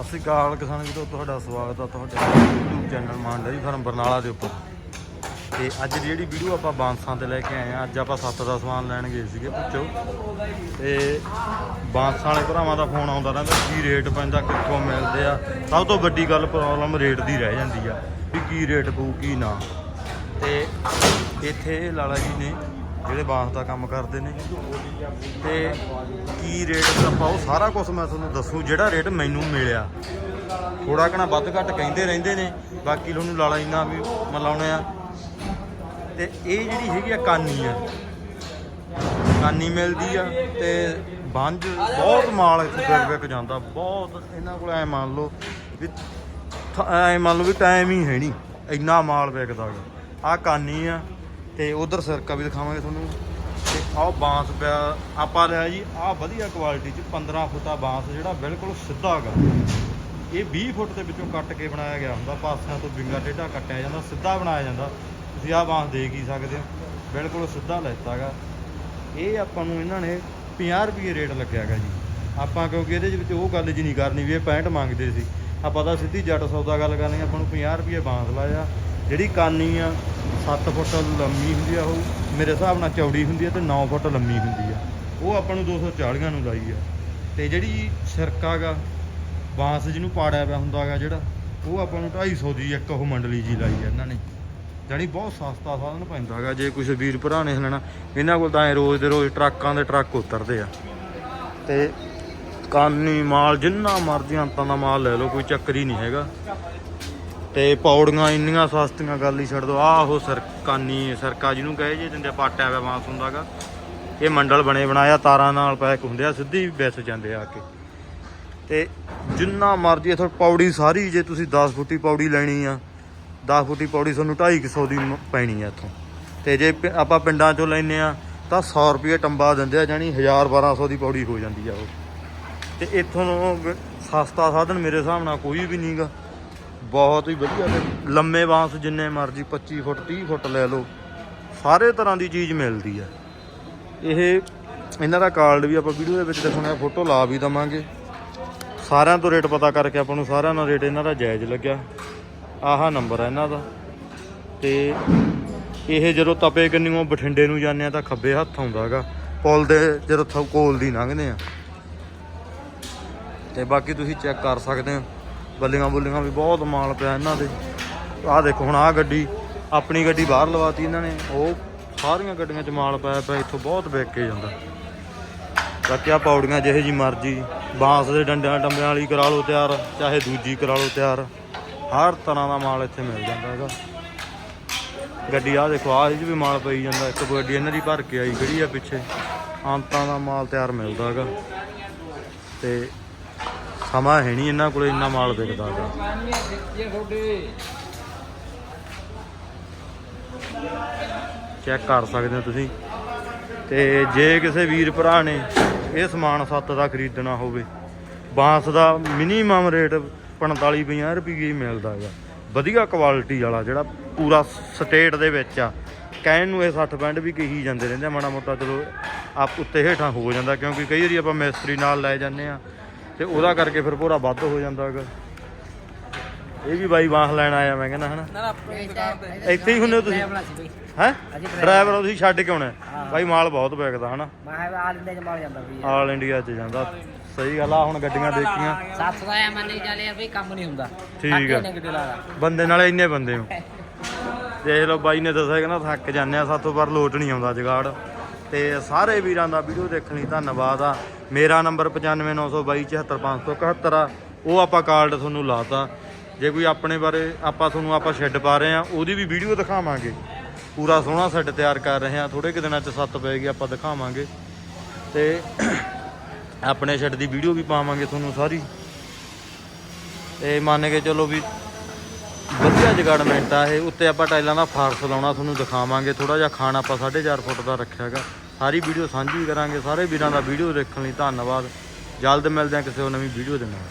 ਸਤਿ ਸ਼੍ਰੀ ਅਕਾਲ ਕਿਸਾਨ ਵੀਰੋ, ਤੁਹਾਡਾ ਸਵਾਗਤ ਆ ਤੁਹਾਡੇ YouTube channel Maan farm Barnala ਦੇ ਉੱਪਰ। ਤੇ ਅੱਜ ਦੀ ਜਿਹੜੀ ਵੀਡੀਓ ਆਪਾਂ ਬਾਂਸਾਂ ਤੇ ਲੈ ਕੇ ਆਏ ਆ ਅੱਜ ਆਪਾਂ ਸੱਤ ਦਾ ਸਮਾਨ ਲੈਣ ਗਏ ਸੀਗੇ, ਪੁੱਛੋ। ਤੇ ਬਾਂਸਾਂ ਵਾਲੇ ਭਰਾਵਾਂ ਦਾ ਫੋਨ ਆਉਂਦਾ ਰਹਿੰਦਾ ਕੀ ਰੇਟ ਪੈਂਦਾ, ਕਿੱਥੋਂ ਮਿਲਦੇ ਆ। ਸਭ ਤੋਂ ਵੱਡੀ ਗੱਲ ਪ੍ਰੋਬਲਮ ਰੇਟ ਦੀ ਰਹਿ ਜਾਂਦੀ ਆ, ਵੀ ਕੀ ਰੇਟ ਪਊ, ਕੀ ਨਾ। ਤੇ ਇੱਥੇ ਲਾਲਾ ਜੀ ਨੇ ਜਿਹੜੇ ਬਾਂਸ ਦਾ ਕੰਮ ਕਰਦੇ ਨੇ। ਤੇ ਕੀ ਰੇਟ ਆਪਾਂ ਉਹ ਸਾਰਾ ਕੁਝ ਮੈਂ ਤੁਹਾਨੂੰ ਦੱਸੂ, ਜਿਹੜਾ ਰੇਟ ਮੈਨੂੰ ਮਿਲਿਆ। ਥੋੜਾ ਘਣਾ ਵੱਧ ਘੱਟ ਕਹਿੰਦੇ ਰਹਿੰਦੇ ਨੇ, ਬਾਕੀ ਤੁਹਾਨੂੰ ਲਾਲਾ ਇੰਨਾ ਵੀ ਮਲਾਉਣੇ ਆ। ਤੇ ਇਹ ਜਿਹੜੀ ਹੈਗੀ ਆ ਕਾਨੀ ਆ। ਕਾਨੀ ਮਿਲਦੀ ਆ ਤੇ ਬੰਜ ਬਹੁਤ ਮਾਲ ਇੱਥੇ ਵਿਕ ਵਿਕ ਜਾਂਦਾ, ਬਹੁਤ ਇਹਨਾਂ ਕੋਲ ਐ ਮੰਨ ਲਓ ਵੀ ਥ- ਐ ਮੰਨ ਲਓ ਵੀ ਟਾਈਮ ਹੀ ਹੈ ਨਹੀਂ, ਇੰਨਾ ਮਾਲ ਵਿਕਦਾ ਗਾ। ਆ ਕਾਨੀ ਆ ਤੇ ਉਧਰ ਸਿਰਕਾ ਵੀ ਦਿਖਾਵਾਂਗੇ ਤੁਹਾਨੂੰ। ਤੇ ਆਹ ਬਾਂਸ ਪਿਆ, ਆਪਾਂ ਲਿਆ ਜੀ, ਆਹ ਵਧੀਆ ਕੁਆਲਿਟੀ ਚ 15 ਫੁੱਟਾ ਬਾਂਸ ਜਿਹੜਾ ਬਿਲਕੁਲ ਸਿੱਧਾ ਗਾ। ਇਹ 20 ਫੁੱਟ ਦੇ ਵਿੱਚੋਂ ਕੱਟ ਕੇ ਬਣਾਇਆ ਗਿਆ ਹੁੰਦਾ, ਪਾਸਿਆਂ ਤੋਂ ਵਿੰਗਾ ਟੇਢਾ ਕੱਟਿਆ ਜਾਂਦਾ, ਸਿੱਧਾ ਬਣਾਇਆ ਜਾਂਦਾ। ਤੁਸੀਂ ਆਹ ਬਾਂਸ ਦੇਖ ਹੀ ਸਕਦੇ ਹੋ, ਬਿਲਕੁਲ ਸਿੱਧਾ ਲੈਤਾਗਾ ਇਹ ਆਪਾਂ ਨੂੰ ਇਹਨਾਂ ਨੇ 50 ਰੁਪਏ ਰੇਟ ਲੱਗਿਆਗਾ ਜੀ। ਆਪਾਂ ਕਿਉਂਕਿ ਇਹਦੇ ਵਿੱਚ ਉਹ ਗੱਲ ਜੀ ਨਹੀਂ ਕਰਨੀ ਵੀ ਇਹ 65 ਮੰਗਦੇ ਸੀ। ਆਪਾਂ ਤਾਂ ਸਿੱਧੀ ਜੱਟ ਸੌਦਾ ਗੱਲ ਕਰਨੀ, ਆਪਾਂ ਨੂੰ 50 ਰੁਪਏ ਬਾਂਸ ਲਾਇਆ। ਜਿਹੜੀ ਕਾਨੀ ਆ 7 ਫੁੱਟ ਲੰਮੀ ਹੁੰਦੀ ਆ ਉਹ, ਮੇਰੇ ਹਿਸਾਬ ਨਾਲ ਚੌੜੀ ਹੁੰਦੀ ਆ ਤੇ 9 ਫੁੱਟ ਲੰਮੀ ਹੁੰਦੀ ਆ। ਉਹ ਆਪਾਂ ਨੂੰ 240 ਨੂੰ ਲਾਈ ਆ। ਤੇ ਜਿਹੜੀ ਸਿਰਕਾ ਗਾ, ਬਾਂਸ ਜਿਹਨੂੰ ਪਾੜਿਆ ਪਿਆ ਹੁੰਦਾਗਾ ਜਿਹੜਾ, ਉਹ ਆਪਾਂ ਨੂੰ 250 ਦੀ ਇੱਕ ਉਹ ਮੰਡਲੀ ਜੀ ਲਾਈ ਆ ਇਹਨਾਂ ਨੇ। ਜਾਣੀ ਬਹੁਤ ਸਸਤਾ ਸਾਧਨ ਪੈਂਦਾਗਾ ਜੇ ਕੁਝ ਵੀਰ ਭਰਾ ਨੇ ਲੈਣਾ, ਇਹਨਾਂ ਕੋਲ ਤਾਂ ਐ ਰੋਜ਼ ਦੇ ਰੋਜ਼ ਟਰੱਕਾਂ ਦੇ ਟਰੱਕ ਉਤਰਦੇ ਆ। ਤੇ ਕਾਨੀ ਮਾਲ, ਜਿੰਨਾ ਮਰਜ਼ੀ ਅੰਤਾਂ ਦਾ ਮਾਲ ਲੈ ਲਓ, ਕੋਈ ਚੱਕਰ ਹੀ ਨਹੀਂ ਹੈਗਾ। ਤੇ ਪੌੜੀਆਂ ਇੰਨੀਆਂ ਸਸਤੀਆਂ, ਗੱਲ ਹੀ ਛੱਡ ਦੋ। ਆਹ ਉਹ ਸਰਕਾਨੀ, ਸਰਕਾ ਜਿਹਨੂੰ ਕਹੇ ਜੇ ਦਿੰਦੇ ਪਾਟਿਆ ਹੋਇਆ ਬਾਂਸ ਹੁੰਦਾਗਾ ਇਹ ਮੰਡਲ ਬਣੇ ਬਣਾਇਆ, ਤਾਰਾਂ ਨਾਲ ਪੈਕ ਹੁੰਦੇ ਆ, ਸਿੱਧੀ ਵਿਸ ਜਾਂਦੇ ਆ ਕੇ। ਤੇ ਜਿੰਨਾ ਮਰਜ਼ੀ ਇਥੋਂ ਪੌੜੀ ਸਾਰੀ, ਜੇ ਤੁਸੀਂ 10 ਫੁੱਟੀ ਪੌੜੀ ਲੈਣੀ ਆ 10 ਫੁੱਟੀ ਪੌੜੀ ਤੁਹਾਨੂੰ 250 ਦੀ ਪੈਣੀ ਆ ਇੱਥੋਂ। ਤੇ ਜੇ ਪ- ਆਪਾਂ ਪਿੰਡਾਂ ਚੋਂ ਲੈਨੇ ਆ, ਤਾਂ 100 ਰੁਪਏ ਟੰਬਾ ਦਿੰਦੇ ਆ ਜਾਨੀ 1000 1200 ਦੀ ਪੌੜੀ ਹੋ ਜਾਂਦੀ ਆ ਉਹ। ਤੇ ਇੱਥੋਂ ਸਸਤਾ ਸਾਧਨ ਮੇਰੇ ਹਿਸਾਬ ਨਾਲ ਕੋਈ ਵੀ ਨਹੀਂਗਾ ਬਹੁਤ ਹੀ ਵਧੀਆ ਤੇ ਲੰਮੇ ਬਾਂਸ ਜਿੰਨੇ ਮਰਜ਼ੀ 25 ਫੁੱਟ 30 ਫੁੱਟ ਲੈ ਲਓ, ਸਾਰੇ ਤਰ੍ਹਾਂ ਦੀ ਚੀਜ਼ ਮਿਲਦੀ ਆ। ਇਹ ਇਹਨਾਂ ਦਾ ਕਾਰਡ ਵੀ ਆਪਾਂ ਵੀਡੀਓ ਦੇ ਵਿੱਚ ਦਿਖਾਉਣਾ ਫੋਟੋ ਲਾ ਵੀ ਦਵਾਂਗੇ। ਸਾਰਿਆਂ ਤੋਂ ਰੇਟ ਪਤਾ ਕਰਕੇ ਆਪਾਂ ਨੂੰ ਸਾਰਿਆਂ ਨਾਲ ਰੇਟ ਇਹਨਾਂ ਦਾ ਜਾਇਜ਼ ਲੱਗਿਆ। ਆਹਾ ਨੰਬਰ ਹੈ ਇਹਨਾਂ ਦਾ। ਤੇ ਇਹ ਜਦੋਂ ਤਪੇ ਕੰਨੀਓ ਬਠਿੰਡੇ ਨੂੰ ਜਾਂਦੇ ਆ ਤਾਂ ਖੱਬੇ ਹੱਥ ਆਉਂਦਾ ਹੈਗਾ। ਪੁਲ ਦੇ ਜਦੋਂ ਥ ਕੋਲ ਦੀ ਲੰਘਦੇ ਆ। ਤੇ ਬਾਕੀ ਤੁਸੀਂ ਚੈੱਕ ਕਰ ਸਕਦੇ ਹੋ। ਬੱਲੀਆਂ ਬੁੱਲੀਆਂ ਵੀ ਬਹੁਤ ਮਾਲ ਪਿਆ ਇਹਨਾਂ ਦੇ। ਆਹ ਦੇਖੋ ਹੁਣ ਆਹ ਗੱਡੀ, ਆਪਣੀ ਗੱਡੀ ਬਾਹਰ ਲਵਾਤੀ ਇਹਨਾਂ ਨੇ। ਉਹ ਸਾਰੀਆਂ ਗੱਡੀਆਂ 'ਚ ਮਾਲ ਪਾਇਆ ਪਿਆ, ਇੱਥੋਂ ਬਹੁਤ ਵਿਕ ਕੇ ਜਾਂਦਾ। ਬਾਕੀ ਆ ਪੌੜੀਆਂ ਜਿਹੇ ਜੀ ਮਰਜ਼ੀ, ਬਾਂਸ ਦੇ ਡੰਡਿਆਂ ਡੰਬਿਆਂ ਵਾਲੀ ਕਰਾ ਲਓ ਤਿਆਰ, ਚਾਹੇ ਦੂਜੀ ਕਰਾ ਲਓ ਤਿਆਰ। ਹਰ ਤਰ੍ਹਾਂ ਦਾ ਮਾਲ ਇੱਥੇ ਮਿਲ ਜਾਂਦਾ ਹੈਗਾ। ਗੱਡੀ ਆ ਦੇਖੋ, ਆਹ 'ਚ ਵੀ ਮਾਲ ਪਈ ਜਾਂਦਾ, ਇੱਕ ਗੱਡੀ ਇਹਨਾਂ ਦੀ ਭਰ ਕੇ ਆਈ ਖੜੀ ਆ ਪਿੱਛੇ। ਅੰਤਾਂ ਦਾ ਮਾਲ ਤਿਆਰ ਮਿਲਦਾ ਹੈਗਾ। ਤੇ ਸਮਾਂ ਹੈ ਨਹੀਂ ਇਹਨਾਂ ਕੋਲੇ ਇੰਨਾ ਮਾਲ ਵਿਕਦਾ ਹੈਗਾ। ਚੈੱਕ ਕਰ ਸਕਦੇ ਹੋ ਤੁਸੀਂ। ਤੇ ਜੇ ਕਿਸੇ ਵੀਰ ਭਰਾ ਨੇ ਇਹ ਸਮਾਨ ਸੱਤ ਦਾ ਖਰੀਦਣਾ ਹੋਵੇ ਬਾਂਸ ਦਾ ਮਿਨੀਮਮ ਰੇਟ 45 50 ਰੁਪਏ ਮਿਲਦਾ ਹੈਗਾ। ਵਧੀਆ ਕੁਆਲਿਟੀ ਵਾਲਾ ਜਿਹੜਾ ਪੂਰਾ ਸਟੇਟ ਦੇ ਵਿੱਚ ਆ। ਕਹਿਣ ਨੂੰ ਇਹ 60 ਪੈਂਡ ਵੀ ਕਹੀ ਜਾਂਦੇ ਰਹਿੰਦੇ ਆ, ਮਾੜਾ ਮੋਟਾ ਚਲੋ ਆਪ ਉੱਤੇ ਹੇਠਾਂ ਹੋ ਜਾਂਦਾ ਕਿਉਂਕਿ ਕਈ ਵਾਰੀ ਆਪਾਂ ਮਿਸਤਰੀ ਨਾਲ ਲੈ ਜਾਂਦੇ ਆ। ਤੇ ਉਹਦਾ ਕਰਕੇ ਫਿਰ ਪੂਰਾ ਵੱਧ ਹੋ ਜਾਂਦਾ ਹੈਗਾ। ਇਹ ਵੀ ਬਾਈ ਬਾਂਸ ਲੈਣ ਆਇਆ ਮੈਂ ਕਹਿੰਦਾ ਹਨਾ। ਨਾ ਨਾ ਆਪਣੀ ਦੁਕਾਨ ਤੇ। ਇੱਥੇ ਹੀ ਹੁੰਦੇ ਹੋ ਤੁਸੀਂ? ਹੈ? ਡਰਾਈਵਰ ਤੁਸੀਂ ਛੱਡ ਕੇ ਆਉਣਾ। ਹਾਂ। ਬਾਈ ਮਾਲ ਬਹੁਤ ਵਿਕਦਾ ਹਨਾ। ਮੈਂ ਆਲ ਇੰਡੀਆ ਚ ਮਾਲ ਜਾਂਦਾ ਬਈ। ਆਲ ਇੰਡੀਆ 'ਚ ਜਾਂਦਾ। ਸਹੀ ਗੱਲ ਆ ਹੁਣ ਗੱਡੀਆਂ ਦੇਖੀਆਂ। ਸੱਤ ਦਾ ਐ ਮੰਨੀ ਚੱਲਿਆ ਬਈ ਕੰਮ ਨਹੀਂ ਹੁੰਦਾ। ਠੀਕ ਹੈ। ਬੰਦੇ ਨਾਲੇ ਇੰਨੇ ਬੰਦੇ ਹੋ। ਦੇਖ ਲਓ ਬਾਈ ਨੇ ਦੱਸਿਆ ਕਹਿੰਦਾ ਥੱਕ ਜਾਂਦੇ ਆ ਸਾਥੋਂ ਪਰ ਲੋਟ ਨਹੀਂ ਆਉਂਦਾ ਜਗਾੜ। ਤੇ ਸਾਰੇ ਵੀਰਾਂ ਦਾ ਵੀਡੀਓ ਦੇਖਣ ਲਈ ਧੰਨਵਾਦ ਆ। ਮੇਰਾ ਨੰਬਰ 9592274571 ਆ। ਉਹ ਆਪਾਂ ਕਾਰਡ ਤੁਹਾਨੂੰ ਲਾਤਾ। ਜੇ ਕੋਈ ਆਪਣੇ ਬਾਰੇ ਆਪਾਂ ਤੁਹਾਨੂੰ ਆਪਾਂ ਸ਼ੈੱਡ ਪਾ ਰਹੇ ਆ ਉਹਦੀ ਵੀ ਵੀਡੀਓ ਦਿਖਾਵਾਂਗੇ। ਪੂਰਾ ਸੋਹਣਾ ਸ਼ੈੱਡ ਤਿਆਰ ਕਰ ਰਹੇ ਆ ਥੋੜੇ ਕਿ ਦਿਨਾਂ ਚ ਸੱਤ ਪਏਗੀ ਆਪਾਂ ਦਿਖਾਵਾਂਗੇ। ਤੇ ਆਪਣੇ ਸ਼ੈੱਡ ਦੀ ਵੀਡੀਓ ਵੀ ਪਾਵਾਂਗੇ ਤੁਹਾਨੂੰ ਸਾਰੀ। ਤੇ ਮੰਨ ਕੇ ਚਲੋ ਵੀ ਵਧੀਆ ਜਗਾੜਮੈਂਟ ਆ ਇਹ। ਉੱਤੇ ਆਪਾਂ ਟਾਈਲਾਂ ਦਾ ਫਾਰਸ ਲਾਉਣਾ ਤੁਹਾਨੂੰ ਦਿਖਾਵਾਂਗੇ। ਥੋੜਾ ਜਿਹਾ ਖਾਣ ਆਪਾਂ 4.5 ਫੁੱਟ ਦਾ ਰੱਖਿਆ ਹੈਗਾ। ਸਾਰੀ ਵੀਡੀਓ ਸਾਂਝੀ ਕਰਾਂਗੇ। ਸਾਰੇ ਵੀਰਾਂ ਦਾ ਵੀਡੀਓ ਦੇਖਣ ਲਈ ਧੰਨਵਾਦ। ਜਲਦ ਮਿਲਦੇ ਹਾਂ ਕਿਸੇ ਹੋਰ ਨਵੀਂ ਵੀਡੀਓ ਦੇ ਨਾਲ।